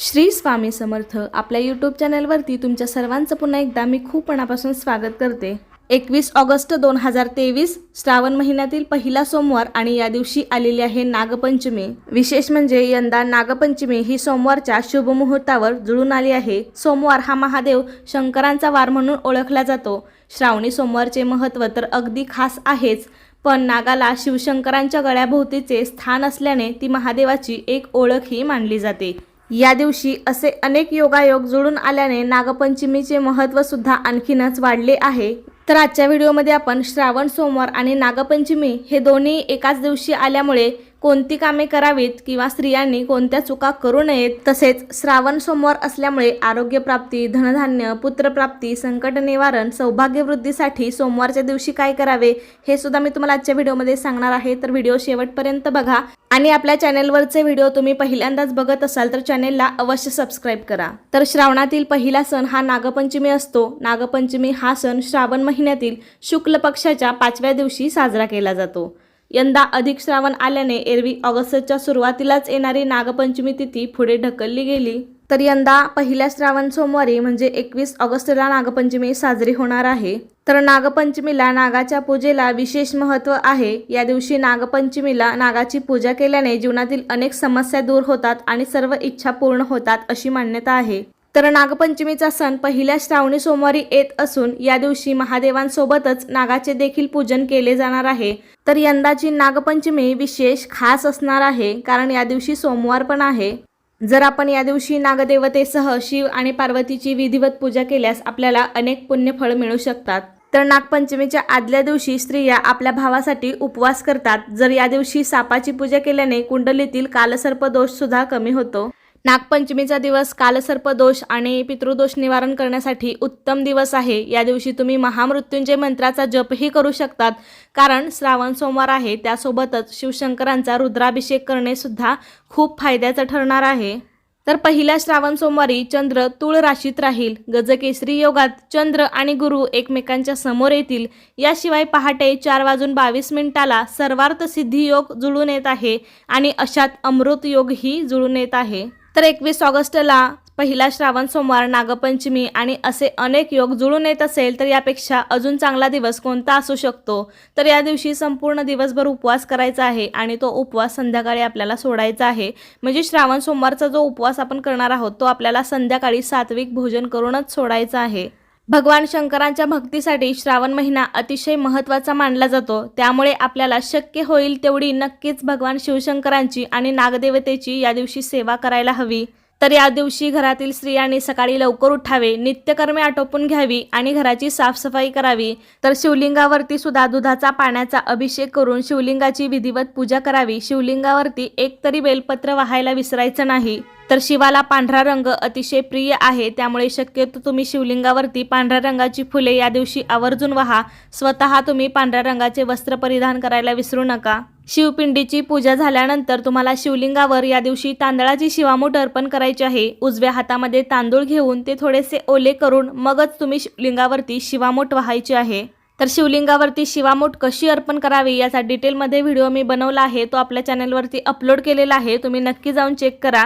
श्री स्वामी समर्थ आपल्या यूट्यूब चॅनलवरती तुमच्या सर्वांचं पुन्हा एकदा मी खूप मनापासून स्वागत करते. एकवीस ऑगस्ट दोन हजार तेवीस श्रावण महिन्यातील पहिला सोमवार आणि या दिवशी आलेली आहे नागपंचमी. विशेष म्हणजे यंदा नागपंचमी ही सोमवारच्या शुभ मुहूर्तावर जुळून आली आहे. सोमवार हा महादेव शंकरांचा वार म्हणून ओळखला जातो. श्रावणी सोमवारचे महत्त्व तर अगदी खास आहेच पण नागाला शिवशंकरांच्या गळ्याभोवतीचे स्थान असल्याने ती महादेवाची एक ओळखही मानली जाते. या दिवशी असे अनेक योगायोग जुळून आल्याने नागपंचमीचे महत्त्व सुद्धा आणखीनच वाढले आहे. तर आजच्या व्हिडिओमध्ये आपण श्रावण सोमवार आणि नागपंचमी हे दोन्ही एकाच दिवशी आल्यामुळे कोणती कामे करावीत किंवा स्त्रियांनी कोणत्या चुका करू नयेत तसेच श्रावण सोमवार असल्यामुळे आरोग्यप्राप्ती धनधान्य पुत्रप्राप्ती संकट निवारण सौभाग्यवृद्धीसाठी सोमवारच्या दिवशी काय करावे हे सुद्धा मी तुम्हाला आजच्या व्हिडिओमध्ये सांगणार आहे. तर व्हिडिओ शेवटपर्यंत बघा आणि आपल्या चॅनेलवरचे व्हिडिओ तुम्ही पहिल्यांदाच बघत असाल तर चॅनेलला अवश्य सबस्क्राईब करा. तर श्रावणातील पहिला सण हा नागपंचमी असतो. नागपंचमी हा सण श्रावण महिन्यातील शुक्ल पक्षाच्या पाचव्या दिवशी साजरा केला जातो. यंदा अधिक श्रावण आल्याने एरवी ऑगस्टच्या सुरुवातीलाच येणारी नागपंचमी तिथी पुढे ढकलली गेली. तर यंदा पहिल्या श्रावण सोमवारी म्हणजे एकवीस ऑगस्टला नागपंचमी साजरी होणार आहे. तर नागपंचमीला नागाच्या पूजेला विशेष महत्त्व आहे. या दिवशी नागपंचमीला नागाची पूजा केल्याने जीवनातील अनेक समस्या दूर होतात आणि सर्व इच्छा पूर्ण होतात अशी मान्यता आहे. तर नागपंचमीचा सण पहिल्या श्रावणी सोमवारी येत असून या दिवशी महादेवांसोबतच नागाचे देखील पूजन केले जाणार आहे. तर यंदाची नागपंचमी विशेष खास असणार आहे कारण या दिवशी सोमवार पण आहे. जर आपण या दिवशी नागदेवतेसह शिव आणि पार्वतीची विधिवत पूजा केल्यास आपल्याला अनेक पुण्यफळ मिळू शकतात. तर नागपंचमीच्या आदल्या दिवशी स्त्रिया आपल्या भावासाठी उपवास करतात. जर या दिवशी सापाची पूजा केल्याने कुंडलीतील कालसर्प दोष सुद्धा कमी होतो. नागपंचमीचा दिवस कालसर्प दोष आणि पितृदोष निवारण करण्यासाठी उत्तम दिवस आहे. या दिवशी तुम्ही महामृत्युंजय मंत्राचा जपही करू शकतात. कारण श्रावण सोमवार आहे त्यासोबतच शिवशंकरांचा रुद्राभिषेक करणे सुद्धा खूप फायद्याचं ठरणार आहे. तर पहिल्या श्रावण सोमवारी चंद्र तुळ राशीत राहील. गजकेसरी योगात चंद्र आणि गुरु एकमेकांच्या समोर येतील. याशिवाय पहाटे चार वाजून बावीस मिनिटाला सर्वार्थ सिद्धी योग जुळून येत आहे आणि अशात अमृत योगही जुळून येत आहे. तर एकवीस ऑगस्टला पहिला श्रावण सोमवार नागपंचमी आणि असे अनेक योग जुळून येत असेल तर यापेक्षा अजून चांगला दिवस कोणता असू शकतो? तर या दिवशी संपूर्ण दिवसभर उपवास करायचा आहे आणि तो उपवास संध्याकाळी आपल्याला सोडायचा आहे. म्हणजे श्रावण सोमवारचा जो उपवास आपण करणार आहोत तो आपल्याला संध्याकाळी सात्विक भोजन करूनच सोडायचा आहे. भगवान शंकरांच्या भक्तीसाठी श्रावण महिना अतिशय महत्त्वाचा मानला जातो. त्यामुळे आपल्याला शक्य होईल तेवढी नक्कीच भगवान शिवशंकरांची आणि नागदेवतेची या दिवशी सेवा करायला हवी. तर या दिवशी घरातील स्त्रियांनी सकाळी लवकर उठावे नित्यकर्मे आटोपून घ्यावी आणि घराची साफसफाई करावी. तर शिवलिंगावरती सुद्धा दुधाचा पाण्याचा अभिषेक करून शिवलिंगाची विधिवत पूजा करावी. शिवलिंगावरती एक तरी बेलपत्र वाहायला विसरायचं नाही. तर शिवाला पांढरा रंग अतिशय प्रिय आहे. त्यामुळे शक्यतो तुम्ही शिवलिंगावरती पांढऱ्या रंगाची फुले या दिवशी आवर्जून व्हा. स्वतः तुम्ही पांढऱ्या रंगाचे वस्त्र परिधान करायला विसरू नका. शिवपिंडीची पूजा झाल्यानंतर तुम्हाला शिवलिंगावर या दिवशी तांदळाची शिवामूठ अर्पण करायची आहे. उजव्या हातामध्ये तांदूळ घेऊन ते थोडेसे ओले करून मगच तुम्ही शिवलिंगावरती शिवामूठ व्हायची आहे. तर शिवलिंगावरती शिवामूठ कशी अर्पण करावी याचा डिटेलमध्ये व्हिडिओ मी बनवला आहे. तो आपल्या चॅनलवरती अपलोड केलेला आहे. तुम्ही नक्की जाऊन चेक करा.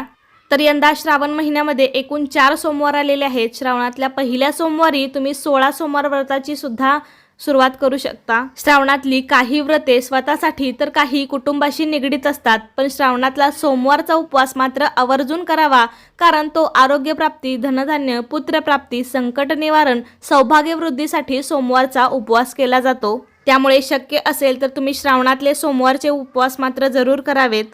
तर यंदा श्रावण महिन्यामध्ये एकूण चार सोमवार आलेले आहेत. श्रावणातल्या पहिल्या सोमवारी तुम्ही सोळा सोमवार व्रताची सुद्धा सुरुवात करू शकता. श्रावणातली काही व्रते स्वतःसाठी तर काही कुटुंबाशी निगडीत असतात पण श्रावणातला सोमवारचा उपवास मात्र आवर्जून करावा कारण तो आरोग्यप्राप्ती धनधान्य पुत्रप्राप्ती संकट निवारण सौभाग्यवृद्धीसाठी सोमवारचा उपवास केला जातो. त्यामुळे शक्य असेल तर तुम्ही श्रावणातले सोमवारचे उपवास मात्र जरूर करावेत.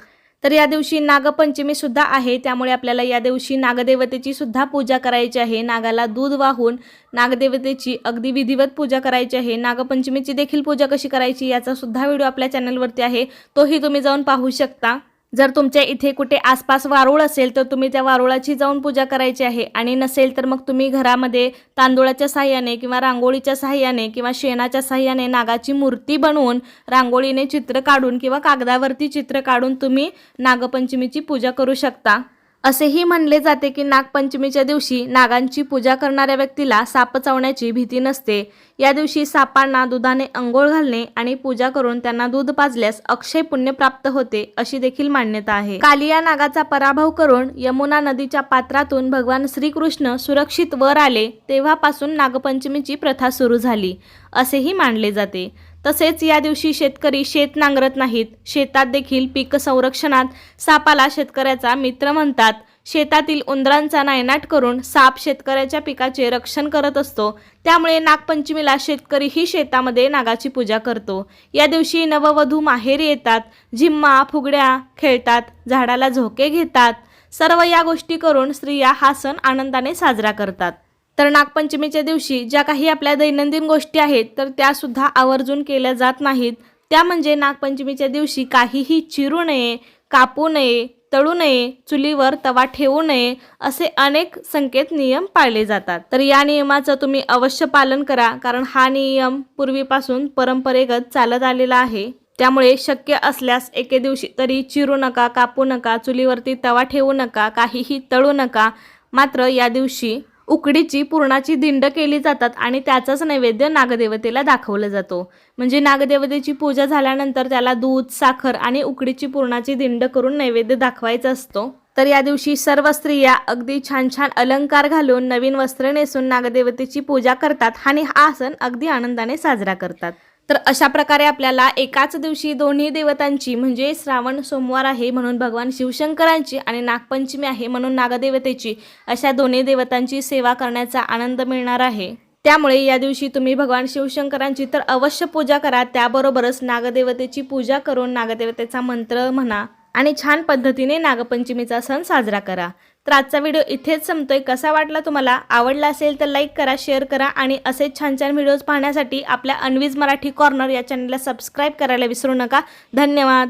तर या दिवशी नागपंचमी सुद्धा आहे. त्यामुळे आपल्याला या दिवशी नागदेवतेची सुद्धा पूजा करायची आहे. नागाला दूध वाहून नागदेवतेची अगदी विधिवत पूजा करायची आहे. नागपंचमीची देखील पूजा कशी करायची याचा सुद्धा व्हिडिओ आपल्या चॅनलवरती आहे. तोही तुम्ही जाऊन पाहू शकता. जर तुमच्या इथे कुठे आसपास वारुळ असेल तर तुम्ही त्या वारुळाची जाऊन पूजा करायची आहे. आणि नसेल तर मग तुम्ही घरामध्ये तांदूळाच्या साह्याने किंवा रांगोळीच्या साह्याने किंवा शेणाच्या साह्याने नागाची मूर्ती बनवून रांगोळीने चित्र काढून किंवा कागदावरती चित्र काढून तुम्ही नागपंचमीची पूजा करू शकता. असेही म्हणले जाते की नागपंचमीच्या दिवशी नागांची पूजा करणाऱ्या व्यक्तीला साप चावण्याची भीती नसते. या दिवशी सापांना दुधाने अंघोळ घालणे आणि पूजा करून त्यांना दूध पाजल्यास अक्षय पुण्य प्राप्त होते अशी देखील मान्यता आहे. कालिया नागाचा पराभव करून यमुना नदीच्या पात्रातून भगवान श्रीकृष्ण सुरक्षित वर आले तेव्हापासून नागपंचमीची प्रथा सुरू झाली असेही मानले जाते. तसेच या दिवशी शेतकरी शेत नांगरत नाहीत. शेतात देखील पीक संरक्षणात सापाला शेतकऱ्याचा मित्र म्हणतात. शेतातील उंदरांचा नायनाट करून साप शेतकऱ्याच्या पिकाचे रक्षण करत असतो. त्यामुळे नागपंचमीला शेतकरीही शेतामध्ये नागाची पूजा करतो. या दिवशी नववधू माहेरी येतात. झिम्मा फुगड्या खेळतात झाडाला झोके घेतात. सर्व या गोष्टी करून स्त्रिया हा सण आनंदाने साजरा करतात. तर नागपंचमीच्या दिवशी ज्या काही आपल्या दैनंदिन गोष्टी आहेत तर त्या सुद्धा आवर्जून केल्या जात नाहीत. त्या म्हणजे नागपंचमीच्या दिवशी काहीही चिरू नये कापू नये तळू नये चुलीवर तवा ठेवू नये असे अनेक संकेत नियम पाळले जातात. तर या नियमाचं तुम्ही अवश्य पालन करा कारण हा नियम पूर्वीपासून परंपरेगत चालत आलेला आहे. त्यामुळे शक्य असल्यास एके दिवशी तरी चिरू नका कापू नका चुलीवरती तवा ठेवू नका काहीही तळू नका. मात्र या दिवशी उकडीची पुरणाची दिंड केली जातात आणि त्याचाच नैवेद्य नागदेवतेला दाखवलं जातो. म्हणजे नागदेवतेची पूजा झाल्यानंतर त्याला दूध साखर आणि उकडीची पुरणाची दिंड करून नैवेद्य दाखवायचा असतो. तर या दिवशी सर्व स्त्रिया अगदी छान छान अलंकार घालून नवीन वस्त्र नेसून नागदेवतेची पूजा करतात आणि हा सण अगदी आनंदाने साजरा करतात. तर अशा प्रकारे आपल्याला एकाच दिवशी दोन्ही देवतांची म्हणजे श्रावण सोमवार आहे म्हणून भगवान शिवशंकरांची आणि नागपंचमी आहे म्हणून नागदेवतेची अशा दोन्ही देवतांची सेवा करण्याचा आनंद मिळणार आहे. त्यामुळे या दिवशी तुम्ही भगवान शिवशंकरांची तर अवश्य पूजा करा. त्याबरोबरच नागदेवतेची पूजा करून नागदेवतेचा मंत्र म्हणा. आणि छान पद्धतीने नागपंचमीचा सण साजरा करा. तर आजचा व्हिडिओ इथेच संपतोय. कसा वाटला तुम्हाला? आवडला असेल तर लाईक करा शेअर करा आणि असेच छान छान व्हिडिओज पाहण्यासाठी आपल्या अनवीज मराठी कॉर्नर या चॅनलला सबस्क्राईब करायला विसरू नका. धन्यवाद.